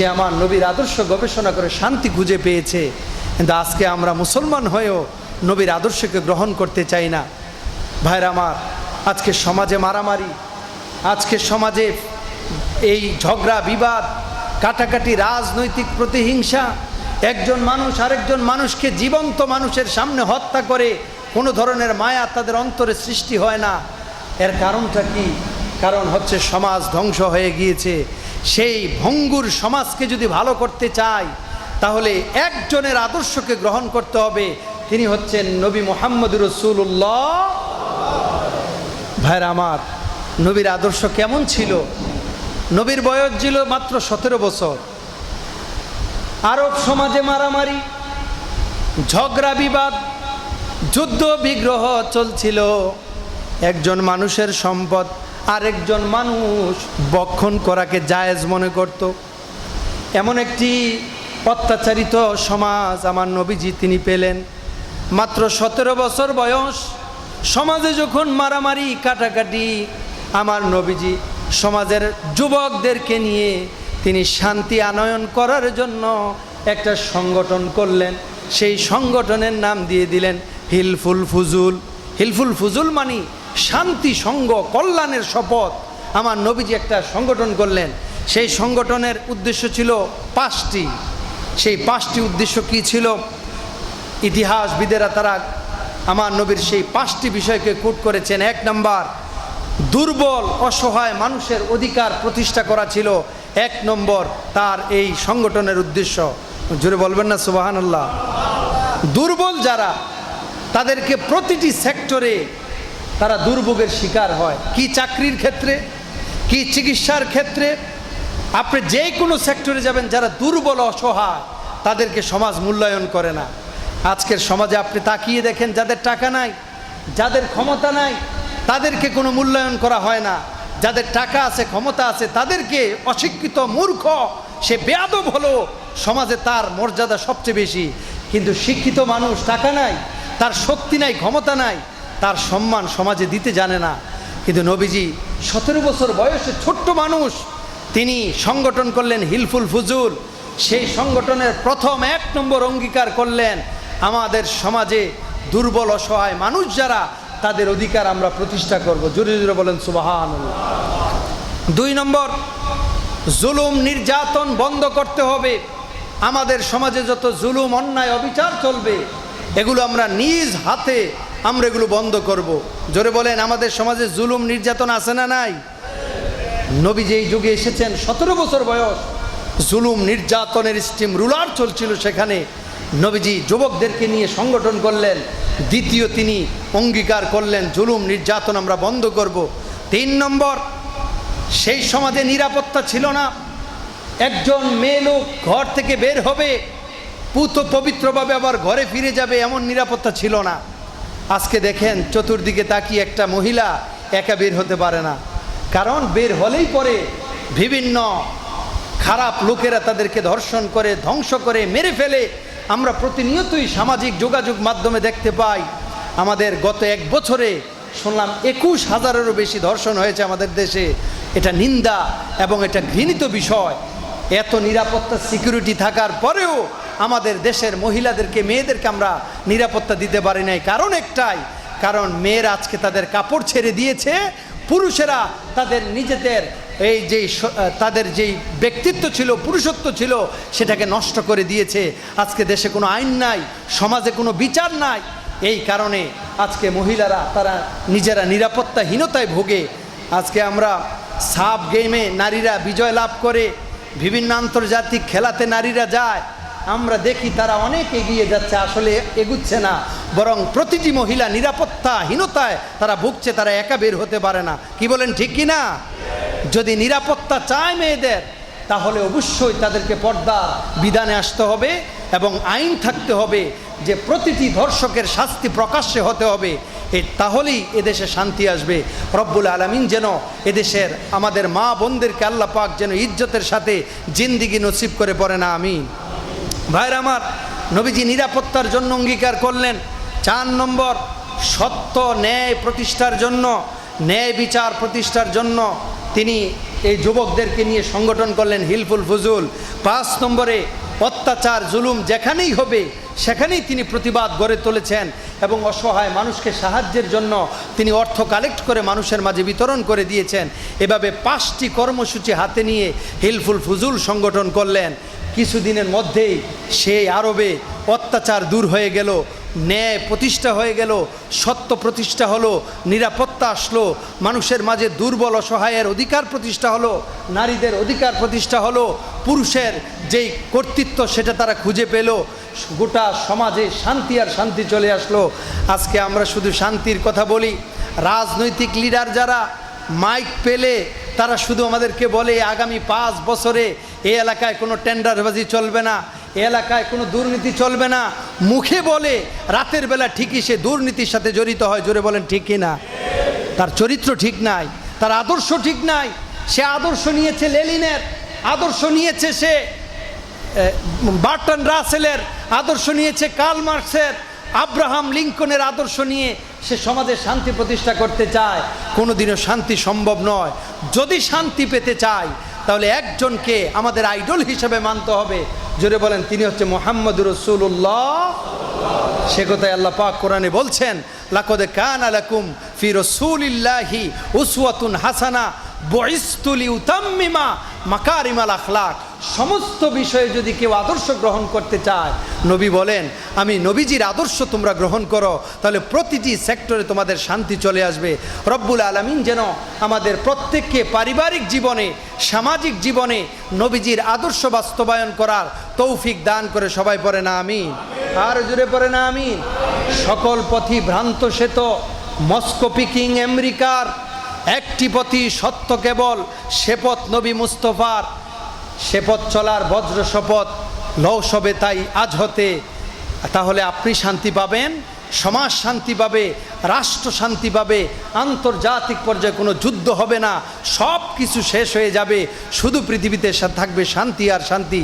সে আমার নবীর আদর্শ গবেষণা করে শান্তি খুঁজে পেয়েছে। কিন্তু আজকে আমরা মুসলমান হয়েও নবীর আদর্শকে গ্রহণ করতে চাই না। ভাইরা আমার, আজকে সমাজে মারামারি, আজকে সমাজে এই ঝগড়া, বিবাদ, কাটাকাটি, রাজনৈতিক প্রতিহিংসা, একজন মানুষ আরেকজন মানুষকে জীবন্ত মানুষের সামনে হত্যা করে কোনো ধরনের মায়া তাদের অন্তরে সৃষ্টি হয় না। এর কারণটা কি? কারণ হচ্ছে সমাজ ধ্বংস হয়ে গিয়েছে। সেই ভঙ্গুর সমাজকে যদি ভালো করতে চাই তাহলে একজনের আদর্শকে গ্রহণ করতে হবে। তিনি হচ্ছেন নবী মোহাম্মদ রসুল্লাহ ভাইরা আমার, নবীর আদর্শ কেমন ছিল? নবীর বয়স ছিল মাত্র সতেরো বছর। আরব সমাজে মারামারি, ঝগড়া বিবাদ, যুদ্ধ বিগ্রহ চলছিল। একজন মানুষের সম্পদ আরেকজন মানুষ বক্ষণ করাকে জায়েজ মনে করত। এমন একটি অত্যাচারিত সমাজ আমার নবীজি তিনি পেলেন। মাত্র সতেরো বছর বয়স, সমাজে যখন মারামারি, কাটাকাটি, আমার নবীজি সমাজের যুবকদেরকে নিয়ে তিনি শান্তি আনয়ন করার জন্য একটা সংগঠন করলেন। সেই সংগঠনের নাম দিয়ে দিলেন হিলফুল ফুজুল। হিলফুল ফুজুল মানি শান্তি, সঙ্গ, কল্যাণের শপথ আমার নবীজি একটা সংগঠন করলেন। সেই সংগঠনের উদ্দেশ্য ছিল পাঁচটি। সেই পাঁচটি উদ্দেশ্য কি ছিল? ইতিহাসবিদেরা তারা আমার নবীর সেই পাঁচটি বিষয়কে কোট করেছেন। এক নম্বর, দুর্বল, অসহায় মানুষের অধিকার প্রতিষ্ঠা করা ছিল। এক নম্বর, তার এই সংগঠনের উদ্দেশ্য। জোরে বলবেন না সুবাহান্লাহ দুর্বল যারা, তাদেরকে প্রতিটি সেক্টরে তারা দুর্ভোগের শিকার হয়। কি চাকরির ক্ষেত্রে, কি চিকিৎসার ক্ষেত্রে, আপনি যে কোনো সেক্টরে যাবেন, যারা দুর্বল, অসহায়, তাদেরকে সমাজ মূল্যায়ন করে না। আজকের সমাজে আপনি তাকিয়ে দেখেন, যাদের টাকা নাই, যাদের ক্ষমতা নাই, তাদেরকে কোনো মূল্যায়ন করা হয় না। যাদের টাকা আছে, ক্ষমতা আছে, তাদেরকে অশিক্ষিত মূর্খ, সে বেয়াদব হলো, সমাজে তার মর্যাদা সবচেয়ে বেশি। কিন্তু শিক্ষিত মানুষ টাকা নাই, তার শক্তি নাই, ক্ষমতা নাই তার সম্মান সমাজে দিতে জানে না। কিন্তু নবীজি সতেরো বছর বয়সে ছোট্ট মানুষ, তিনি সংগঠন করলেন হিলফুল ফুজুল। সেই সংগঠনের প্রথম এক নম্বর অঙ্গীকার করলেন আমাদের সমাজে দুর্বল, অসহায় মানুষ যারা, তাদের অধিকার আমরা প্রতিষ্ঠা করব। জোরে জোরে বলেন সুবাহান দুই নম্বর, জুলুম নির্যাতন বন্ধ করতে হবে। আমাদের সমাজে যত জুলুম, অন্যায়, অবিচার চলবে, এগুলো আমরা নিজ হাতে আমরা এগুলো বন্ধ করব। জোরে বলেন, আমাদের সমাজে জুলুম নির্যাতন আছে না নাই? নবী যেই যুগে এসেছেন, সতেরো বছর বয়স, জুলুম নির্যাতনের স্টিম রুলার চলছিল সেখানে। নবীজি যুবকদেরকে নিয়ে সংগঠন করলেন, দ্বিতীয় তিনি অঙ্গীকার করলেন, জুলুম নির্যাতন আমরা বন্ধ করব। তিন নম্বর, সেই সমাজে নিরাপত্তা ছিল না। একজন মেয়ে লোক ঘর থেকে বের হবে, পুত পবিত্রভাবে আবার ঘরে ফিরে যাবে, এমন নিরাপত্তা ছিল না। আজকে দেখেন চতুর্দিকে তাকিয়ে একটা মহিলা একা বের হতে পারে না। কারণ বের হলেই পরে বিভিন্ন খারাপ লোকেরা তাদেরকে ধর্ষণ করে, ধ্বংস করে, মেরে ফেলে আমরা প্রতিনিয়তই সামাজিক যোগাযোগ মাধ্যমে দেখতে পাই। আমাদের গত এক বছরে শুনলাম একুশ হাজারেরও বেশি ধর্ষণ হয়েছে আমাদের দেশে। এটা নিন্দা এবং এটা ঘৃণিত বিষয়। এত নিরাপত্তা, সিকিউরিটি থাকার পরেও আমাদের দেশের মহিলাদেরকে, মেয়েদেরকে আমরা নিরাপত্তা দিতে পারি নাই। কারণ একটাই, কারণ মেয়েরা আজকে তাদের কাপড় ছেড়ে দিয়েছে, পুরুষেরা তাদের নিজেদের এই যেই তাদের যেই ব্যক্তিত্ব ছিল, পুরুষত্ব ছিল, সেটাকে নষ্ট করে দিয়েছে। আজকে দেশে কোনো আইন নাই, সমাজে কোনো বিচার নাই। এই কারণে আজকে মহিলারা, তারা নিজেরা নিরাপত্তাহীনতায় ভোগে। আজকে আমরা সাব গেমে নারীরা বিজয় লাভ করে, বিভিন্ন আন্তর্জাতিক খেলাতে নারীরা যায়। আমরা দেখি তারা অনেক এগিয়ে যাচ্ছে, আসলে এগুচ্ছে না। বরং প্রতিটি মহিলা নিরাপত্তাহীনতায় তারা ভুগছে, তারা একা বের হতে পারে না। কি বলেন, ঠিক কি না যদি নিরাপত্তা চায় মেয়েদের, তাহলে অবশ্যই তাদেরকে পর্দা বিধানে আসতে হবে এবং আইন থাকতে হবে যে প্রতিটি ধর্ষকের শাস্তি প্রকাশ্যে হতে হবে। এ তাহলেই এদেশে শান্তি আসবে। রব্বুল আলমিন যেন এদেশের আমাদের মা বোনদেরকে আল্লাহ পাক যেন ইজ্জতের সাথে জিন্দিগি নসিব করে পড়ে না, আমিন। ভাইর আমার, নবীজি নিরাপত্তার জন্য অঙ্গীকার করলেন। চার নম্বর, সত্য ন্যায় প্রতিষ্ঠার জন্য, ন্যায় বিচার প্রতিষ্ঠার জন্য তিনি এই যুবকদেরকে নিয়ে সংগঠন করলেন হিলফুল ফুজুল। পাঁচ নম্বরে, অত্যাচার, জুলুম যেখানেই হবে, সেখানেই তিনি প্রতিবাদ গড়ে তুলেছেন এবং অসহায় মানুষকে সাহায্যের জন্য তিনি অর্থ কালেক্ট করে মানুষের মাঝে বিতরণ করে দিয়েছেন। এভাবে পাঁচটি কর্মসূচি হাতে নিয়ে হিলফুল ফুজুল সংগঠন করলেন। কিছুদিনের মধ্যেই সেই আরবে অত্যাচার দূর হয়ে গেল, ন্যায় প্রতিষ্ঠা হয়ে গেল, সত্য প্রতিষ্ঠা হলো, নিরাপত্তা আসলো, মানুষের মাঝে দুর্বল অসহায়ের অধিকার প্রতিষ্ঠা হলো, নারীদের অধিকার প্রতিষ্ঠা হলো, পুরুষের যেই কর্তৃত্ব সেটা তারা খুঁজে পেল, গোটা সমাজে শান্তি আর শান্তি চলে আসলো। আজকে আমরা শুধু শান্তির কথা বলি, রাজনৈতিক লিডার যারা মাইক পেলে তারা শুধু আমাদেরকে বলে, আগামী পাঁচ বছরে এই এলাকায় কোনো টেন্ডারবাজি চলবে না এ এলাকায় কোনো দুর্নীতি চলবে না। মুখে বলে রাতের বেলা ঠিকই সে দুর্নীতির সাথে জড়িত হয়, জোরে বলেন ঠিকই না? তার চরিত্র ঠিক নাই, তার আদর্শ ঠিক নাই, সে আদর্শ নিয়েছে লেলিনের, আদর্শ নিয়েছে সে বার্টন রাসেলের, আদর্শ নিয়েছে কার্ল মার্কসের, আব্রাহাম লিঙ্কনের আদর্শ নিয়ে সে সমাজে শান্তি প্রতিষ্ঠা করতে চায়। কোনোদিনও শান্তি সম্ভব নয়। যদি শান্তি পেতে চায় তাহলে একজনকে আমাদের আইডল হিসেবে মানতে হবে। জোরে বলেন, তিনি হচ্ছে মোহাম্মদ রসুল্লাহ সে কথায় আল্লাহ পাক কোরআনে বলছেন, লাকদে কান আলাকুম ফি রসুলিল্লাহি উসওয়াতুন হাসানা বইস্তুলি উতাম্মিমা মাকারিমাল আখলাক, সমস্ত বিষয়ে যদি কেউ আদর্শ গ্রহণ করতে চায়, নবী বলেন, আমি নবীজির আদর্শ তোমরা গ্রহণ করো, তাহলে প্রতিটি সেক্টরে তোমাদের শান্তি চলে আসবে। রব্বুল আলমিন যেন আমাদের প্রত্যেককে পারিবারিক জীবনে, সামাজিক জীবনে নবীজির আদর্শ বাস্তবায়ন করার তৌফিক দান করে সবাই পড়ে না আমি আর জুড়ে পড়ে না আমি সকল পথি ভ্রান্ত শ্বেত মস্কো, পিকিং, আমেরিকার একটি পথই সত্য কেবল শেপথ নবী মুস্তফার। শেপথ চলার বজ্র শপথ লৌ সবে তাই আজ হতে। তাহলে আপনি শান্তি পাবেন, সমাজ শান্তি পাবে, রাষ্ট্র শান্তি পাবে, আন্তর্জাতিক পর্যায়ে কোনো যুদ্ধ হবে না সব কিছু শেষ হয়ে যাবে, শুধু পৃথিবীতে থাকবে শান্তি আর শান্তি।